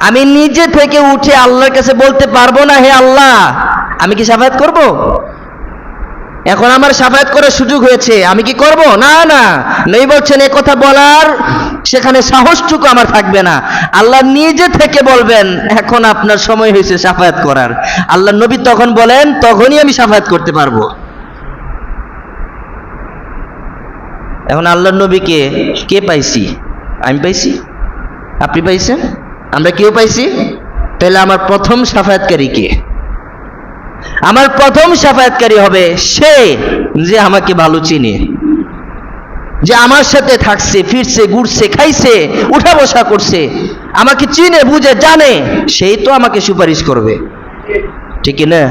আমি নিজে থেকে উঠে আল্লাহর কাছে বলতে পারব না, হে আল্লাহ, আমি কি সাফায়াত করব? এখন আমার সাফায়াত করার সুযোগ হয়েছে, আমি কি করব? না না। নেই বলছেন, এ কথা বলার সেখানে সাহসটুকু আমার থাকবে না। আল্লাহ নিজে থেকে বলবেন, এখন আপনার সময় হয়েছে সাফায়াত করার। আল্লাহ নবী তখন বলেন, তখনই আমি সাফায়াত করতে পারব। এখন আল্লাহ নবীকে কে পাইছি? আমি পাইছি? আপনি পাইছেন? আমরা কেউ পাইছি? তাহলে আমার প্রথম সাফায়াতকারী কে? আমার প্রথম সাফায়াতকারী হবে সে যে আমাকে ভালো চিনে। যে আমার সাথে থাকছে, ফিরছে, ঘুরছে, খাইছে, উঠা বসা করছে, আমাকে চিনে, বুঝে, জানে, সেই তো আমাকে সুপারিশ করবে। ঠিক না?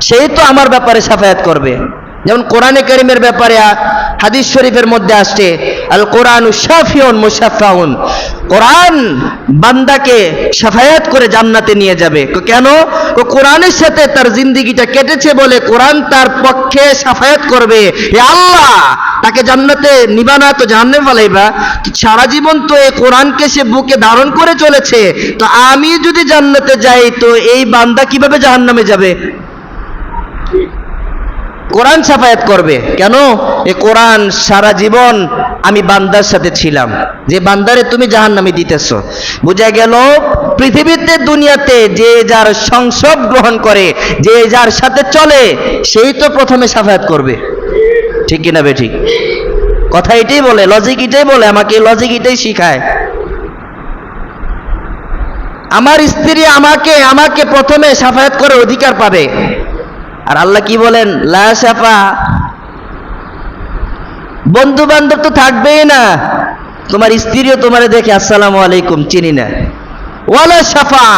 সেই তো আমার ব্যাপারে সাফায়াত করবে। যেমন কোরআনে করিমের ব্যাপারে, হাদিস শরীফের মধ্যে আসছে, আল কোরআন শাফিউন মুসাফাউন কোরআন বান্দাকে সাফায়াত করে জান্নাতে নিয়ে যাবে। কেন? ক- কোরআনের সাথে তার জিন্দিগিটা কেটেছে বলে কোরআন তার পক্ষে সাফায়াত করবে। এ আল্লাহ! তাকে জান্নাতে নিবানা তো জাহান্নামে ফেলাইবা। সারা জীবন তো এই কোরআনকে সে বুকে ধারণ করে চলেছে। তো আমি যদি জান্নাতে যাই, তো এই বান্দা কীভাবে জাহান্নামে যাবে? কোরআন সাফায়াত করবে। কেন? এ কোরআন সারা জীবন আমি বান্দার সাথে ছিলাম। যে বান্দারে তুমি জাহান নামে দিতেছ। বোঝা গেল, পৃথিবীতে, দুনিয়াতে যে যার সংসব গ্রহণ করে, যে যার সাথে চলে, সেই তো প্রথমে সাফায়াত করবে। ঠিক কিনা বে ঠিক? কথা এটাই বলে লজিক এটাই বলে, আমাকে লজিক এটাই শিখায়। আমার স্ত্রী আমাকে আমাকে প্রথমে সাফায়াত করার অধিকার পাবে। আর আল্লাহ কি বলেন? লা সাফা বন্ধু বান্ধব তো থাকবেই না। তোমার স্ত্রীও তোমার দেখে আসসালামু আলাইকুম চিনি না। ওয়ালা সাফা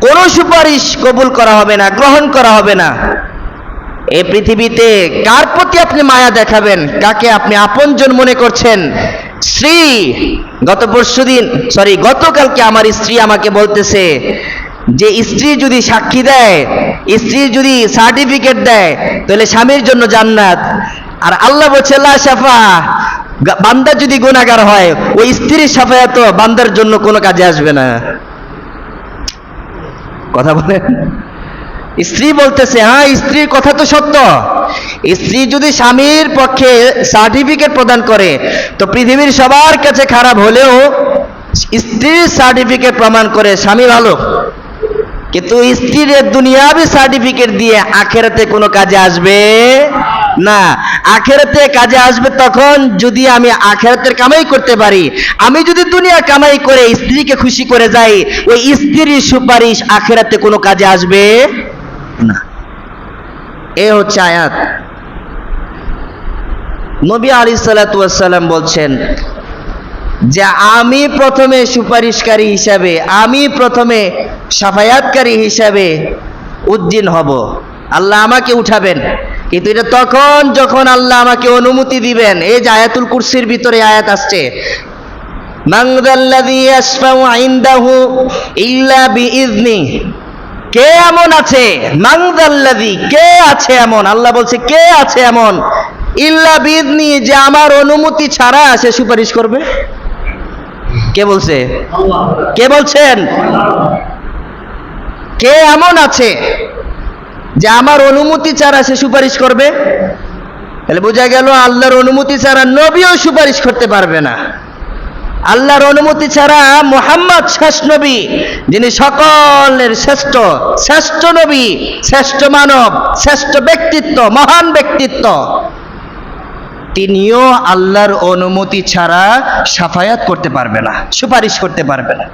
কোনো সুপারিশ কবুল করা হবে না, গ্রহণ করা হবে না। এই পৃথিবীতে কার প্রতি আপনি মায়া দেখাবেন? কাকে আপনি আপনজন মনে করছেন? স্ত্রী, গত পরশুদিন সরি গতকালকে আমার স্ত্রী আমাকে বলতেছে যে স্ত্রী যদি সাক্ষী দেয়, স্ত্রী যদি সার্টিফিকেট দেয়, তাহলে স্বামীর জন্য জান্নাত। আর আল্লাহ বলছে সাফা গা- বান্দা যদি গুণাগার হয়, ওই স্ত্রীর সাফায়াত বান্দার জন্য কোনো কাজে আসবে না। কথা বলেন? স্ত্রী বলতেছে হ্যাঁ স্ত্রীর কথা তো সত্য। স্ত্রী যদি স্বামীর পক্ষে সার্টিফিকেট প্রদান করে, তো পৃথিবীর সবার কাছে খারাপ হলেও স্ত্রীর সার্টিফিকেট প্রমাণ করে স্বামী ভালো। কিন্তু স্ত্রীর দুনিয়াবি সার্টিফিকেট দিয়ে আখেরাতে কোনো কাজে আসবে না আখেরাতে কাজে আসবে তখন যদি আমি আখেরাতের কামাই করতে পারি আমি যদি দুনিয়া কামাই করে স্ত্রীকে খুশি করে যাই ওই স্ত্রীর সুপারিশ আখেরাতে কোনো কাজে আসবে না এ হচ্ছে আয়াত নবী আলী সাল্লাম বলছেন যে আমি প্রথমে সুপারিশকারী হিসাবে, আমি প্রথমে সাফায়াতকারী হিসাবে উজ্জিন হব। আল্লাহ আমাকে উঠাবেন। কিন্তু এটা তখন যখন আল্লাহ আমাকে অনুমতি দিবেন, এই যে আয়াতুল কুরসির ভিতরে আয়াত আসছে কে এমন আছে? যাল্লাযী কে আছে এমন? আল্লাহ বলছে, কে আছে এমন? ইল্লা বিইذনি যে আমার অনুমতি ছাড়া সে সুপারিশ করবে। কে বলছে? কে বলছেন? কে এমন আছে যে আমার অনুমতি ছাড়া সে সুপারিশ করবে? তাহলে বোঝা গেল আল্লাহর অনুমতি ছাড়া নবীও সুপারিশ করতে পারবে না। আল্লাহর অনুমতি ছাড়া মোহাম্মদ শেষ নবী, যিনি সকলের শ্রেষ্ঠ শ্রেষ্ঠ নবী, শ্রেষ্ঠ মানব, শ্রেষ্ঠ ব্যক্তিত্ব, মহান ব্যক্তিত্ব। তিনিও আল্লাহর অনুমতি ছাড়া সাফায়াত করতে পারবে না, সুপারিশ করতে পারবে না।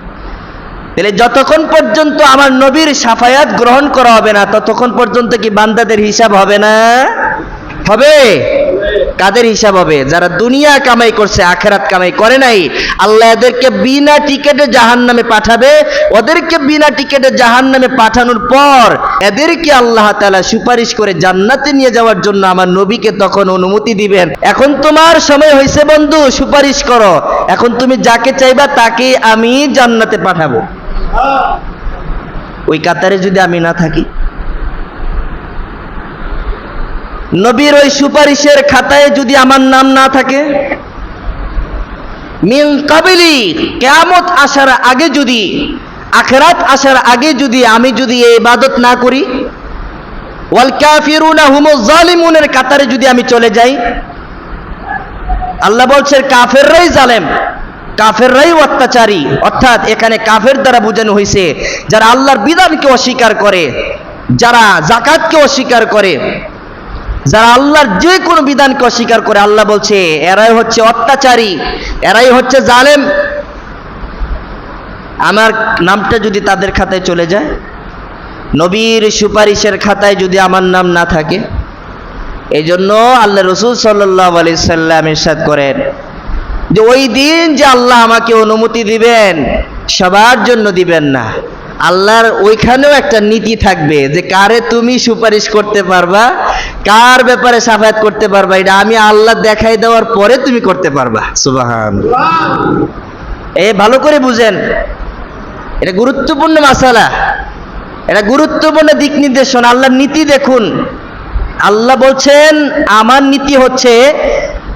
তাহলে যতক্ষণ পর্যন্ত আমার নবীর সাফায়াত গ্রহণ করা হবে না, ততক্ষণ পর্যন্ত কি বান্দাদের হিসাব হবে না? হবে। কাদের হিসাব হবে? যারা দুনিয়া কামাই করছে, আখেরাত কামাই করে নাই, আল্লাহ এদেরকে বিনা টিকেটে জাহান নামে পাঠাবে। ওদেরকে বিনা টিকেটে জাহান নামে পাঠানোর পর এদেরকে আল্লাহ তাআলা সুপারিশ করে জান্নাতে নিয়ে যাওয়ার জন্য আমার নবীকে তখন অনুমতি দিবেন। এখন তোমার সময় হয়েছে বন্ধু, সুপারিশ করো। এখন তুমি যাকে চাইবা তাকে আমি জান্নাতে পাঠাবো। ওই কাতারে যদি আমি না থাকি? নবীর ওই সুপারিশের খাতায় যদি আমার নাম না থাকে, মিন কাবিলি কেয়ামত আসার আগে যদি, আখেরাত আসার আগে যদি আমি যদি এই ইবাদত না করি, ওয়াল কাফিরুনা হুমুজ জালিমুনের কাতারে যদি আমি চলে যাই, আল্লাহ বলছেন কাফেররাই জালেম, কাফেররাই অত্যাচারী। অর্থাৎ এখানে কাফের দ্বারা বোঝানো হয়েছে যারা আল্লাহর বিধানকে অস্বীকার করে, যারা জাকাতকে অস্বীকার করে যারা আল্লাহর যে কোনো বিধানকে অস্বীকার করে, আল্লাহ বলছে, এরাই হচ্ছে অত্যাচারী, এরাই হচ্ছে জালেম। আমার নামটা যদি তাদের খাতায় চলে যায়, নবীর সুপারিশের খাতায় যদি আমার নাম না থাকে এই জন্য আল্লাহ রসুল সাল্লাহ আলি সাল্লাম ইরশাদ করেন যে ওই দিন যে আল্লাহ আমাকে অনুমতি দিবেন, সবার জন্য দিবেন না। আল্লাহর ওইখানেও একটা নীতি থাকবে যে কারে তুমি সুপারিশ করতে পারবা, কার ব্যাপারে সাফায়াত করতে পারবা, এটা আমি আল্লাহ দেখাই দেওয়ার পরে তুমি করতে পারবা। সুবাহান। এ ভালো করে বুঝেন। এটা গুরুত্বপূর্ণ মাসালা। এটা গুরুত্বপূর্ণ দিক নির্দেশন। আল্লাহর নীতি দেখুন। আল্লাহ বলছেন, আমার নীতি হচ্ছে,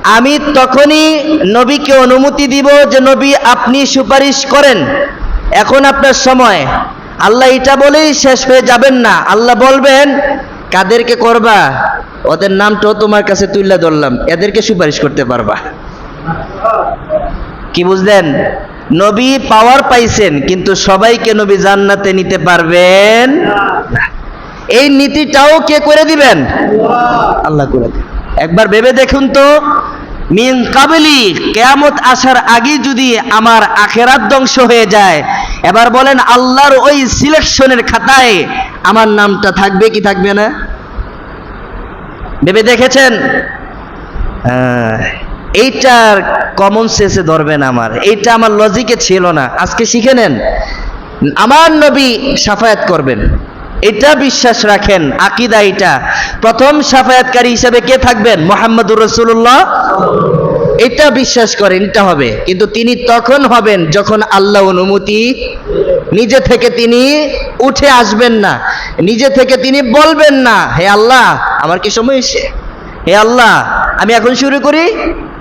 আমি তখনই নবীকে অনুমতি দিব যে, নবী আপনি সুপারিশ করেন। এখন আপনার সময়। আল্লাহ এটা বলেই শেষ হয়ে যাবেন না। আল্লাহ বলবেন, কাদেরকে করবা? ওদের নামটাও তোমার কাছে তুলে ধরলাম। এদেরকে সুপারিশ করতে পারবা। কি বুঝলেন? নবী পাওয়ার পাইছেন, কিন্তু সবাইকে নবী জান্নাতে নিতে পারবেন এই নীতিটাও কে করে দিবেন? আল্লাহ করে দিবেন। একবার ভেবে দেখুন তো, মিন কাবলি, কেয়ামত আসার আগে যদি আমার আখেরাত ধ্বংস হয়ে যায় এবার বলেন আল্লাহর ওই সিলেকশনের খাতায় আমার নামটা থাকবে কি থাকবে না? ভেবে দেখেছেন? এইটার কমন সেন্সে ধরবেন আমার। এইটা আমার লজিকে ছিল না। আজকে শিখে নেন। আমার নবী সাফায়াত করবেন। এটা বিশ্বাস রাখেন আকিদা এটা। প্রথম সাফায়াতকারী হিসেবে কে থাকবেন? মোহাম্মদুর রসুল্লাহ এটা বিশ্বাস করেন, এটা হবে। কিন্তু তিনি তখন হবেন যখন আল্লাহ অনুমতি নিজে থেকে তিনি উঠে আসবেন না। নিজে থেকে তিনি বলবেন না, হে আল্লাহ, আমার কি সময় এসে? হে আল্লাহ, আমি এখন শুরু করি?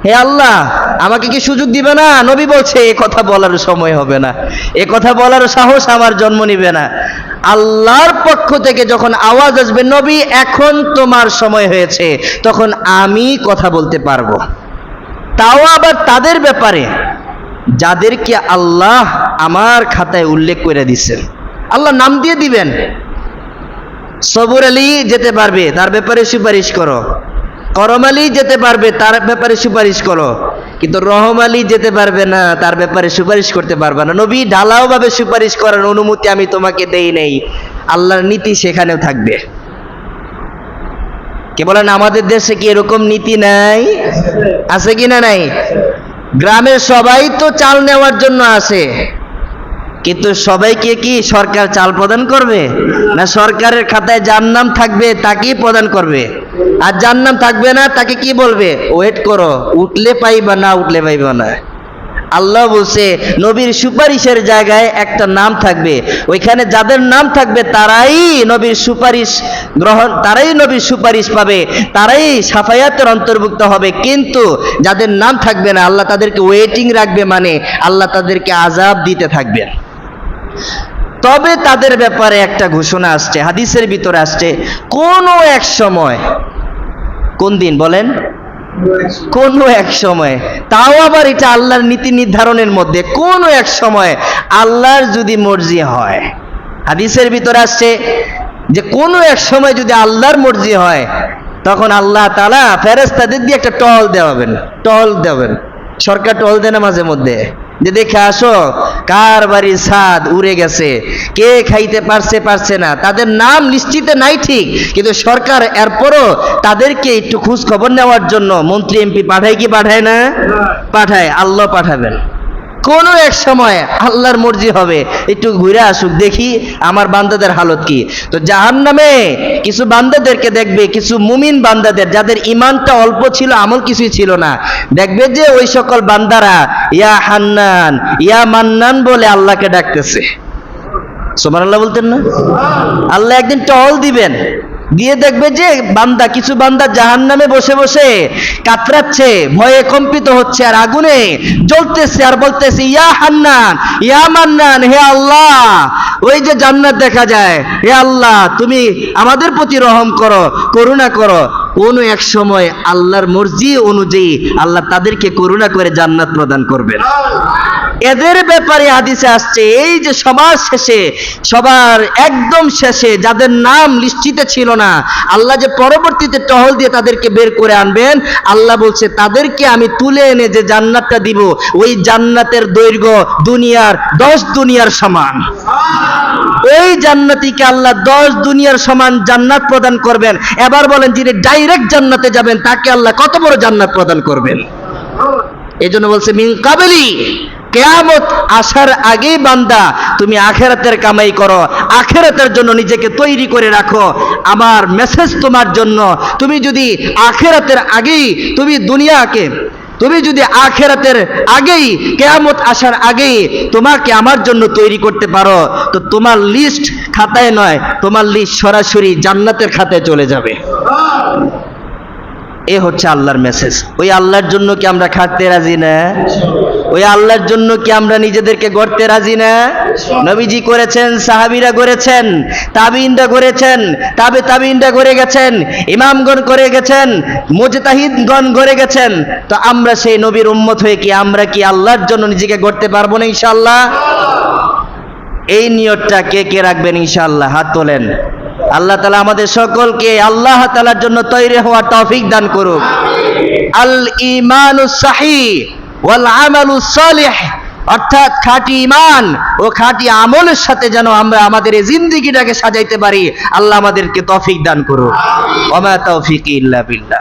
হে আল্লাহ, আমাকে কি সুযোগ দিবে না? নবী বলছে, এ কথা বলার সময় হবে না। এ কথা বলার সাহস আমার জন্ম নিবে না। আল্লাহর পক্ষ থেকে যখন আওয়াজ আসবে, নবী, এখন তোমার সময় হয়েছে। তখন আমি কথা বলতে পারব। তাও আবার তাদের ব্যাপারে, যাদেরকে আল্লাহ আমার খাতায় উল্লেখ করে দিচ্ছেন আল্লাহ নাম দিয়ে দিবেন। সবর আলী যেতে পারবে, তার ব্যাপারে সুপারিশ করো। করম আলী যেতে পারবে, তার ব্যাপারে সুপারিশ করো। কিন্তু রহম আলী যেতে পারবে না, তার ব্যাপারে সুপারিশ করতে পারবে না। নবী ঢালাও ভাবে সুপারিশ করার অনুমতি আমি তোমাকে দেই নেই। আল্লাহর নীতি সেখানেও থাকবে। কে বলেন, আমাদের দেশে কি এরকম নীতি নাই? আছে কি না নাই? গ্রামের সবাই তো চাল নেওয়ার জন্য আসে। কিন্তু সবাইকে কি সরকার চাল প্রদান করবে? না সরকারের খাতায় যার নাম থাকবে তাকেই প্রদান করবে? আর যার নাম থাকবে না, তাকে কি বলবে? ওয়েট করো, উঠলে পাইবা না, উঠলে পাইবা না। আল্লাহ বলছে, নবীর সুপারিশের জায়গায় একটা নাম থাকবে। ওইখানে যাদের নাম থাকবে, তারাই নবীর সুপারিশ গ্রহণ, তারাই নবীর সুপারিশ পাবে, তারাই সাফায়াতের অন্তর্ভুক্ত হবে। কিন্তু যাদের নাম থাকবে না, আল্লাহ তাদেরকে ওয়েটিং রাখবে মানে আল্লাহ তাদেরকে আজাব দিতে থাকবেন তবে তাদের ব্যাপারে একটা ঘোষণা আসছে, হাদিসের ভিতরে আসছে, কোনো এক সময়, কোন দিন বলেন? কোনো এক সময়। তাও আবার এটা আল্লাহর নীতি নির্ধারণের মধ্যে, কোনো এক সময় আল্লাহর যদি মর্জি হয়। হাদিসের ভিতরে আসছে যে কোনো এক সময় যদি আল্লাহর মর্জি হয়, তখন আল্লাহ তালা ফেরেস্তাদের দিয়ে একটা টল দেওয়াবেন টল দেবেন সরকার টল দেয় না মাঝে মধ্যে। যে দেখে আসো, কার বাড়ির স্বাদ উড়ে গেছে, কে খাইতে পারছে পারছে না, তাদের নাম নিশ্চিত নাই ঠিক, কিন্তু সরকার এরপরও তাদেরকে একটু খোঁজ খবর নেওয়ার জন্য মন্ত্রী এমপি পাঠায় কি পাঠায় না? পাঠায়, আল্লাহ পাঠাবেন। কোনো এক সময় আল্লাহর মর্জি হবে। একটু ঘুরে আসুক, দেখি আমার বান্দাদের হালত কি। তো জাহান নামে কিছু বান্দাদেরকে দেখবে, কিছু মুমিন বান্দাদের, যাদের ইমানটা অল্প ছিল, আমল কিছুই ছিল না। দেখবে যে ওই সকল বান্দারা, ইয়া হান্নান, ইয়া মান্নান বলে আল্লাহকে ডাকতেছে। সোমান আল্লাহ বলতেন না? আল্লাহ একদিন টহল দিবেন। দিয়ে দেখবে যে বান্দা, কিছু বান্দা জাহান নামে বসে বসে কাতরাচ্ছে, ভয়ে কম্পিত হচ্ছে আর আগুনে জ্বলতেছে আর বলতেছে, ইয়া হান্নান, ইয়া মান্নান, হে আল্লাহ, ওই যে জান্নাত দেখা যায়, হে আল্লাহ, তুমি আমাদের প্রতি রহম করো, করুণা করো কোন এক সময় আল্লাহর মর্জি অনুযায়ী আল্লাহ তাদেরকে করুণা করে জান্নাত প্রদান করবেন। এদের ব্যাপারে হাদিসে আসছে, এই যে সবার শেষে, সবার একদম শেষে যাদের নাম লিস্টিতে ছিল না, আল্লাহ যে পরবর্তীতে টহল দিয়ে তাদেরকে বের করে আনবেন, আল্লাহ বলছে, তাদেরকে আমি তুলে এনে যে জান্নাতটা দিব, ওই জান্নাতের দৈর্ঘ্য দুনিয়ার দশ দুনিয়ার সমান। ওই জান্নাতিকে আল্লাহ দশ দুনিয়ার সমান জান্নাত প্রদান করবেন। এবার বলেন, যিনি ডাইরেক্ট জান্নাতে যাবেন, তাকে আল্লাহ কত বড় জান্নাত প্রদান করবেন? এই জন্য বলছে, মিন কাবেলি, কেয়ামত আসার আগেই বান্দা, তুমি আখেরাতের কামাই করো, আখেরাতের জন্য নিজেকে তৈরি করে রাখো। আমার মেসেজ তোমার জন্য। তুমি যদি আখেরাতের আগেই তুমি দুনিয়াকে তুমি যদি আখেরাতের আগেই, কেয়ামত আসার আগেই তোমাকে আমার জন্য তৈরি করতে পারো, তো তোমার লিস্ট খাতায় নয়, তোমার লিস্ট সরাসরি জান্নাতের খাতায় চলে যাবে। এ হচ্ছে আল্লাহর মেসেজ ওই আল্লাহর জন্য কি আমরা খাটতে রাজি না? ওই আল্লাহর জন্য কি আমরা নিজেদেরকে গড়তে রাজি না? নবীজি করেছেন, সাহাবিরা করেছেন, তাবিনরা করেছেন, তাবে তাবিনরা করে গেছেন, ইমামগণ করে গেছেন, মুজতাহিদগণ করে গেছেন। তো আমরা সেই নবীর উম্মত হয়ে কি আমরা কি আল্লাহর জন্য নিজেকে গড়তে পারব না ইনশাআল্লাহ? এই নিয়তটা কে কে রাখবেন ইনশাল্লাহ হাত তোলেন। আল্লাহ তালা আমাদের সকলকে আল্লাহ তালার জন্য তৈরি হওয়ার তৌফিক দান করুক। আল ইমানু সাহি। ওয়াল আমালু সালিহ, অর্থাৎ খাঁটি ইমান ও খাঁটি আমলের সাথে যেন আমরা আমাদের এই জিন্দিগিটাকে সাজাইতে পারি, আল্লাহ আমাদেরকে তফিক দান করুক। ওমা তৌফিক ইল্লা বিল্লাহ।